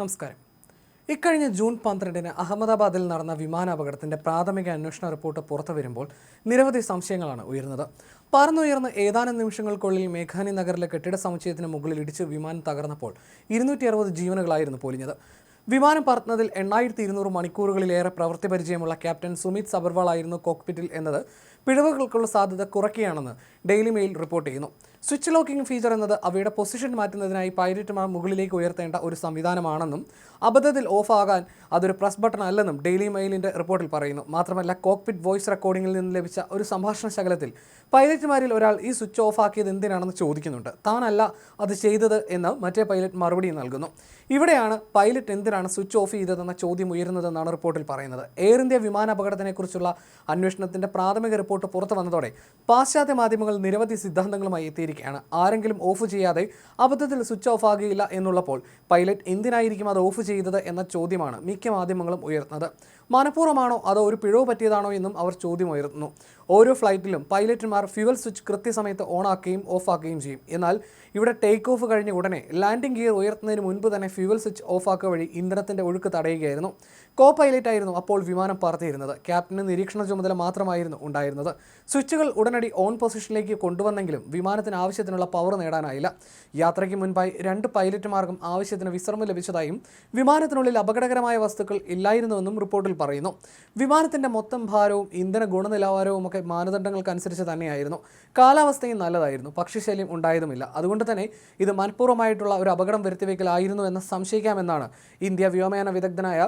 നമസ്കാരം. ഇക്കഴിഞ്ഞ ജൂൺ പന്ത്രണ്ടിന് അഹമ്മദാബാദിൽ നടന്ന വിമാനാപകടത്തിന്റെ പ്രാഥമിക അന്വേഷണ റിപ്പോർട്ട് പുറത്തു വരുമ്പോൾ നിരവധി സംശയങ്ങളാണ് ഉയർന്നത് പറന്നുയർന്ന് ഏതാനും നിമിഷങ്ങൾക്കുള്ളിൽ മേഘാനി നഗറിലെ കെട്ടിട സമുച്ചയത്തിന് മുകളിൽ ഇടിച്ച് വിമാനം തകർന്നപ്പോൾ ഇരുന്നൂറ്റി അറുപത് ജീവനുകളായിരുന്നു പൊലിഞ്ഞത്. വിമാനം പറത്തുന്നതിൽ എണ്ണായിരത്തി ഇരുന്നൂറ് മണിക്കൂറുകളിലേറെ പ്രവൃത്തി പരിചയമുള്ള ക്യാപ്റ്റൻ സുമിത് സബർവാൾ ആയിരുന്നു കോക്പിറ്റിൽ എന്നത്. പിഴവുകൾക്കുള്ള സാധ്യത കുറയ്ക്കുകയാണെന്ന് ഡെയിലി മെയിൽ റിപ്പോർട്ട് ചെയ്യുന്നു. സ്വിച്ച് ലോക്കിംഗ് ഫീച്ചർ എന്നത് അവയുടെ പൊസിഷൻ മാറ്റുന്നതിനായി പൈലറ്റുമാർ മുകളിലേക്ക് ഉയർത്തേണ്ട ഒരു സംവിധാനമാണെന്നും അബദ്ധത്തിൽ ഓഫ് ആകാൻ അതൊരു പ്രസ് ബട്ടൺ അല്ലെന്നും ഡെയിലി മെയിലിന്റെ റിപ്പോർട്ടിൽ പറയുന്നു. മാത്രമല്ല കോക്പിറ്റ് വോയിസ് റെക്കോർഡിംഗിൽ നിന്ന് ലഭിച്ച ഒരു സംഭാഷണ ശകലത്തിൽ പൈലറ്റുമാരിൽ ഒരാൾ ഈ സ്വിച്ച് ഓഫ് ആക്കിയത് എന്തിനാണെന്ന് ചോദിക്കുന്നുണ്ട്. താനല്ല അത് ചെയ്തത് എന്ന് മറ്റേ പൈലറ്റ് മറുപടി നൽകുന്നു. ഇവിടെയാണ് പൈലറ്റ് എന്തിനാണ് സ്വിച്ച് ഓഫ് ചെയ്തതെന്ന ചോദ്യം ഉയരുന്നതെന്നാണ് റിപ്പോർട്ടിൽ പറയുന്നത്. എയർ ഇന്ത്യ വിമാന അപകടത്തിനെക്കുറിച്ചുള്ള അന്വേഷണത്തിന്റെ പ്രാഥമിക റിപ്പോർട്ട് പുറത്തു വന്നതോടെ പാശ്ചാത്യ മാധ്യമങ്ങൾ നിരവധി സിദ്ധാന്തങ്ങളുമായി എത്തിയിരിക്കുകയാണ്. ആരെങ്കിലും ഓഫ് ചെയ്യാതെ അബദ്ധത്തിൽ സ്വിച്ച് ഓഫ് ആകുകയില്ല എന്നുള്ളപ്പോൾ പൈലറ്റ് എന്തിനായിരിക്കും അത് ഓഫ് ചെയ്തത് എന്ന ചോദ്യമാണ് മിക്ക മാധ്യമങ്ങളും ഉയർത്തുന്നത്. മനഃപൂർവമാണോ അതോ ഒരു പിഴവ് പറ്റിയതാണോ എന്നും അവർ ചോദ്യം ഉയർത്തുന്നു. ഓരോ ഫ്ലൈറ്റിലും പൈലറ്റുമാർ ഫ്യുവൽ സ്വിച്ച് കൃത്യസമയത്ത് ഓണാക്കുകയും ഓഫ് ആക്കുകയും ചെയ്യും. എന്നാൽ ഇവിടെ ടേക്ക് ഓഫ് കഴിഞ്ഞ ഉടനെ ലാൻഡിംഗ് ഗിയർ ഉയർത്തുന്നതിന് മുൻപ് തന്നെ ഫ്യുവൽ സ്വിച്ച് ഓഫ് ആക്കുക വഴി ഇന്ധനത്തിന്റെ ഒഴുക്ക് തടയുകയായിരുന്നു. കോ പൈലറ്റായിരുന്നു അപ്പോൾ വിമാനം പറത്തിയിരുന്നത്. ക്യാപ്റ്റന് നിരീക്ഷണ ചുമതല മാത്രമായിരുന്നു ഉണ്ടായിരുന്നത്. സ്വിച്ചുകൾ ഉടനടി ഓൺ പൊസിഷനിലേക്ക് കൊണ്ടുവന്നെങ്കിലും വിമാനത്തിന് ആവശ്യത്തിനുള്ള പവർ നേടാനായില്ല. യാത്രയ്ക്ക് മുൻപായി രണ്ട് പൈലറ്റുമാർക്കും ആവശ്യത്തിന് വിശ്രമം ലഭിച്ചതായും വിമാനത്തിനുള്ളിൽ അപകടകരമായ വസ്തുക്കൾ ഇല്ലായിരുന്നുവെന്നും റിപ്പോർട്ടിൽ പറയുന്നു. വിമാനത്തിന്റെ മൊത്തം ഭാരവും ഇന്ധന ഗുണനിലവാരവും ഒക്കെ മാനദണ്ഡങ്ങൾക്കനുസരിച്ച് തന്നെയായിരുന്നു. കാലാവസ്ഥയും നല്ലതായിരുന്നു. പക്ഷിശല്യം ഉണ്ടായതുമില്ല. അതുകൊണ്ട് തന്നെ ഇത് മനഃപൂർവമായിട്ടുള്ള ഒരു അപകടം വരുത്തിവെക്കലായിരുന്നു എന്ന് സംശയിക്കാമെന്നാണ് ഇന്ത്യ വ്യോമയാന വിദഗ്ധനായ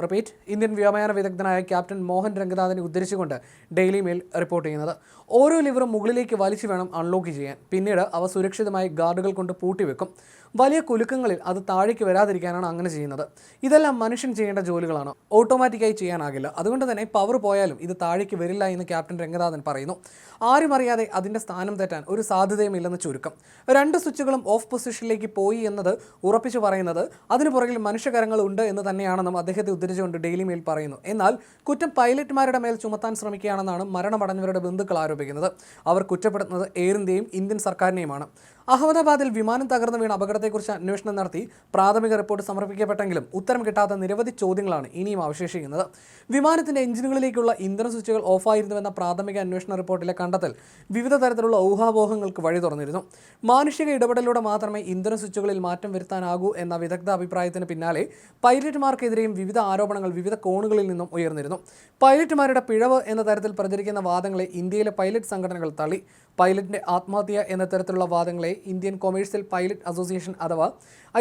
റിപ്പീറ്റ്. ഇന്ത്യൻ വ്യോമയാന വിദഗ്ധനായ ക്യാപ്റ്റൻ മോഹൻ രംഗനാഥനെ ഉദ്ധരിച്ചുകൊണ്ട് ഡെയിലി മെയിൽ റിപ്പോർട്ട് ചെയ്യുന്നത്. ഓരോ ലിവറും മുകളിലേക്ക് വലിച്ചു വേണം അൺലോക്ക് ചെയ്യാൻ. പിന്നീട് അവ സുരക്ഷിതമായി ഗാർഡുകൾ കൊണ്ട് പൂട്ടിവെക്കും. വലിയ കുലുക്കങ്ങളിൽ അത് താഴേക്ക് വരാതിരിക്കാനാണ് അങ്ങനെ ചെയ്യുന്നത്. ഇതെല്ലാം മനുഷ്യൻ ചെയ്യേണ്ട ജോലികളാണ്. ഓട്ടോമാറ്റിക്കായി ചെയ്യാനാകില്ല. അതുകൊണ്ട് തന്നെ പവർ പോയാലും ഇത് താഴേക്ക് വരില്ല എന്ന് ക്യാപ്റ്റൻ രംഗനാഥൻ പറയുന്നു. ആരും അറിയാതെ അതിന്റെ സ്ഥാനം തെറ്റാൻ ഒരു സാധ്യതയുമില്ലെന്ന് ചുരുക്കം. രണ്ട് സ്വിച്ചുകളും ഓഫ് പൊസിഷനിലേക്ക് പോയി എന്നത് ഉറപ്പിച്ചു പറയുന്നത് അതിനു പുറകിൽ മനുഷ്യകരങ്ങൾ ഉണ്ട് എന്ന് തന്നെയാണെന്നും അദ്ദേഹത്തെ ഉദ്ധരിച്ചുകൊണ്ട് ഡെയിലി മെയിൽ പറയുന്നു. എന്നാൽ കുറ്റം പൈലറ്റുമാരുടെ മേൽ ചുമത്താൻ ശ്രമിക്കുകയാണെന്നാണ് മരണമടഞ്ഞവരുടെ ബന്ധുക്കൾ ആരോപിക്കുന്നത്. അവർ കുറ്റപ്പെടുത്തുന്നത് എയർ ഇന്ത്യയും ഇന്ത്യൻ സർക്കാരിനെയുമാണ്. അഹമ്മദാബാദിൽ വിമാനം തകർന്നു വീണ അപകടത്തെക്കുറിച്ച് അന്വേഷണം നടത്തി പ്രാഥമിക റിപ്പോർട്ട് സമർപ്പിക്കപ്പെട്ടെങ്കിലും ഉത്തരം കിട്ടാത്ത നിരവധി ചോദ്യങ്ങളാണ് ഇനിയും അവശേഷിക്കുന്നത്. വിമാനത്തിന്റെ എഞ്ചിനുകളിലേക്കുള്ള ഇന്ധന സ്വിച്ചുകൾ ഓഫായിരുന്നുവെന്ന പ്രാഥമിക അന്വേഷണ റിപ്പോർട്ടിലെ കണ്ടെത്തൽ വിവിധ തരത്തിലുള്ള ഊഹാപോഹങ്ങൾക്ക് വഴി തുറന്നിരുന്നു. മാനുഷിക ഇടപെടലിലൂടെ മാത്രമേ ഇന്ധന സ്വിച്ചുകളിൽ മാറ്റം വരുത്താനാകൂ എന്ന വിദഗ്ധ അഭിപ്രായത്തിന് പിന്നാലെ പൈലറ്റുമാർക്കെതിരെയും വിവിധ ആരോപണങ്ങൾ വിവിധ കോണുകളിൽ നിന്നും ഉയർന്നിരുന്നു. പൈലറ്റുമാരുടെ പിഴവ് എന്ന തരത്തിൽ പ്രചരിക്കുന്ന വാദങ്ങളെ ഇന്ത്യയിലെ പൈലറ്റ് സംഘടനകൾ തള്ളി. പൈലറ്റിന്റെ ആത്മഹത്യ എന്ന തരത്തിലുള്ള വാദങ്ങളെ ഇന്ത്യൻ കൊമേഴ്സ്യൽ പൈലറ്റ് അസോസിയേഷൻ അഥവാ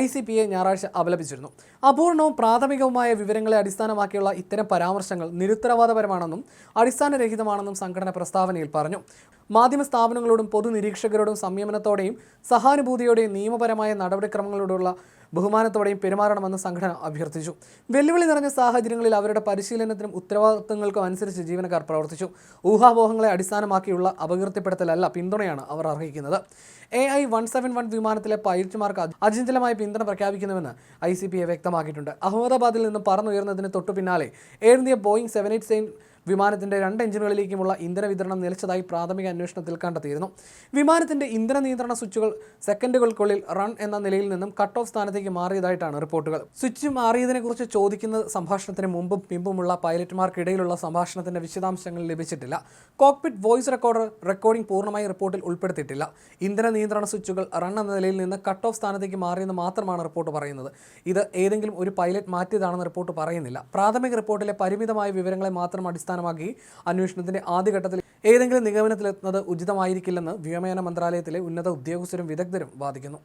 ഐ സി പി എ ഞായറാഴ്ച അപലപിച്ചിരുന്നു. അപൂർണവും പ്രാഥമികവുമായ വിവരങ്ങളെ അടിസ്ഥാനമാക്കിയുള്ള ഇത്തരം പരാമർശങ്ങൾ നിരുത്തരവാദപരമാണെന്നും അടിസ്ഥാനരഹിതമാണെന്നും സംഘടന പ്രസ്താവനയിൽ പറഞ്ഞു. മാധ്യമ സ്ഥാപനങ്ങളോടും പൊതുനിരീക്ഷകരോടും സംയമനത്തോടെയും സഹാനുഭൂതിയോടെയും നിയമപരമായ നടപടിക്രമങ്ങളോടുള്ള ബഹുമാനത്തോടെയും പെരുമാറണമെന്ന് സംഘടന അഭ്യർത്ഥിച്ചു. വെല്ലുവിളി നിറഞ്ഞ സാഹചര്യങ്ങളിൽ അവരുടെ പരിശീലനത്തിനും ഉത്തരവാദിത്തങ്ങൾക്കും അനുസരിച്ച് ജീവനക്കാർ പ്രവർത്തിച്ചു. ഊഹാപോഹങ്ങളെ അടിസ്ഥാനമാക്കിയുള്ള അപകീർത്തിപ്പെടുത്തലല്ല പിന്തുണയാണ് അവർ അർഹിക്കുന്നത്. A I one seven one വിമാനത്തിലെ പൈലറ്റുമാർക്ക് അചഞ്ചലമായ പിന്തുണ പ്രഖ്യാപിക്കുന്നുവെന്ന് ഐ സി പി എ വ്യക്തമാക്കിയിട്ടുണ്ട്. അഹമ്മദാബാദിൽ നിന്ന് പറന്നുയർന്നതിന് തൊട്ടു പിന്നാലെ Air India Boeing seven eight seven വിമാനത്തിന്റെ രണ്ട് എഞ്ചിനുകളിലേക്കുമുള്ള ഇന്ധന വിതരണം നിലച്ചതായി പ്രാഥമിക അന്വേഷണത്തിൽ കണ്ടെത്തിയിരുന്നു. വിമാനത്തിന്റെ ഇന്ധന നിയന്ത്രണ സ്വിച്ചുകൾ സെക്കൻഡുകൾക്കുള്ളിൽ റൺ എന്ന നിലയിൽ നിന്നും കട്ട് ഓഫ് സ്ഥാനത്തേക്ക് മാറിയതായിട്ടാണ് റിപ്പോർട്ടുകൾ. സ്വിച്ച് മാറിയതിനെക്കുറിച്ച് ചോദിക്കുന്ന സംഭാഷണത്തിന് മുമ്പും പിമ്പുമുള്ള പൈലറ്റുമാർക്കിടയിലുള്ള സംഭാഷണത്തിന്റെ വിശദാംശങ്ങൾ ലഭിച്ചിട്ടില്ല. കോക്പിറ്റ് വോയിസ് റെക്കോർഡർ റെക്കോർഡിംഗ് പൂർണമായി റിപ്പോർട്ടിൽ ഉൾപ്പെടുത്തിയിട്ടില്ല. ഇന്ധന നിയന്ത്രണ സ്വിച്ചുകൾ റൺ എന്ന നിലയിൽ നിന്ന് കട്ട് ഓഫ് സ്ഥാനത്തേക്ക് മാറിയെന്ന് മാത്രമാണ് റിപ്പോർട്ട് പറയുന്നത്. ഇത് ഏതെങ്കിലും ഒരു പൈലറ്റ് മാറ്റിയതാണെന്ന് റിപ്പോർട്ട് പറയുന്നില്ല. പ്രാഥമിക റിപ്പോർട്ടിലെ പരിമിതമായ വിവരങ്ങളെ മാത്രം അടിസ്ഥാനമാക്കി അന്വേഷണത്തിന്റെ ആദ്യഘട്ടത്തിൽ ഏതെങ്കിലും നിഗമനത്തിലെത്തുന്നത് ഉചിതമായിരിക്കില്ലെന്ന് വ്യോമയാന മന്ത്രാലയത്തിലെ ഉന്നത ഉദ്യോഗസ്ഥരും വിദഗ്ധരും വാദിക്കുന്നു.